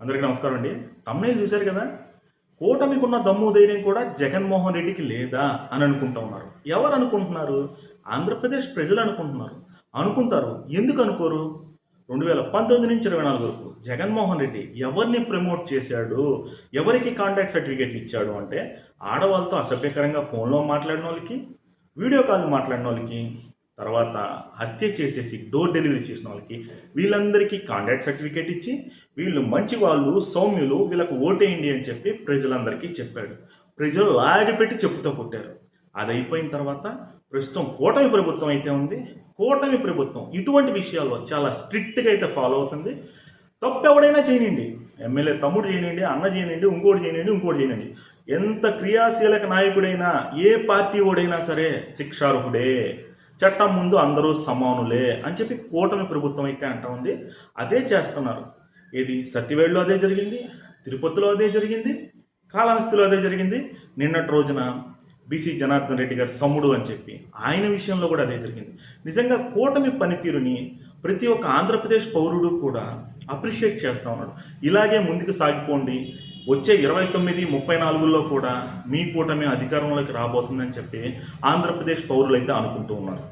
అందరికీ నమస్కారం అండి. తమ్ముడే చూశారు కదా? కూటమికున్న దమ్ము ధైర్యం కూడా జగన్మోహన్ రెడ్డికి లేదా అని అనుకుంటా ఉన్నారు. ఎవరు అనుకుంటున్నారు? ఆంధ్రప్రదేశ్ ప్రజలు అనుకుంటున్నారు. అనుకుంటారు. ఎందుకు అనుకోరు? రెండు వేల పంతొమ్మిది నుంచి ఇరవై నాలుగు వరకు జగన్మోహన్ రెడ్డి ఎవరిని ప్రమోట్ చేశాడు? ఎవరికి కాంటాక్ట్ సర్టిఫికేట్లు ఇచ్చాడు అంటే ఆడవాళ్ళతో అసభ్యకరంగా ఫోన్లో మాట్లాడిన వాళ్ళకి వీడియో కాల్ మాట్లాడిన వాళ్ళకి తర్వాత హత్య చేసేసి డోర్ డెలివరీ చేసిన వాళ్ళకి వీళ్ళందరికీ కాంటాక్ట్ సర్టిఫికేట్ ఇచ్చి వీళ్ళు మంచి వాళ్ళు సౌమ్యులు వీళ్ళకు ఓటేయండి అని చెప్పి ప్రజలందరికీ చెప్పాడు. ప్రజలు లాగిపెట్టి చెప్పుతో కొట్టారు. అది అయిపోయిన తర్వాత ప్రస్తుతం కూటమి ప్రభుత్వం అయితే ఉంది. కూటమి ప్రభుత్వం ఇటువంటి విషయాల్లో చాలా స్ట్రిక్ట్గా అయితే ఫాలో అవుతుంది. తప్పు ఎవడైనా చేయనండి ఎమ్మెల్యే తమ్ముడు చేయనండి అన్న చేయనండి ఇంకోటి చేయనండి ఇంకోటి చేయనండి ఎంత క్రియాశీలక నాయకుడైనా ఏ పార్టీ ఓడైనా సరే శిక్షార్హుడే. చట్టం ముందు అందరూ సమానులే అని చెప్పి కూటమి ప్రభుత్వం అయితే అంటా ఉంది. అదే చేస్తున్నారు. ఏది సత్యవేడులో అదే జరిగింది తిరుపతిలో అదే జరిగింది కాళహస్తిలో అదే జరిగింది. నిన్నటి రోజున బీసీ జనార్దన్ రెడ్డి గారి తమ్ముడు అని చెప్పి ఆయన విషయంలో కూడా అదే జరిగింది. నిజంగా కూటమి పనితీరుని ప్రతి ఒక్క ఆంధ్రప్రదేశ్ పౌరుడు కూడా అప్రిషియేట్ చేస్తూ ఉన్నాడు. ఇలాగే ముందుకు సాగిపోండి వచ్చే ఇరవై తొమ్మిది ముప్పై నాలుగులో కూడా మీ కూటమి అధికారంలోకి రాబోతుందని చెప్పి ఆంధ్రప్రదేశ్ పౌరులైతే అనుకుంటూ ఉన్నారు.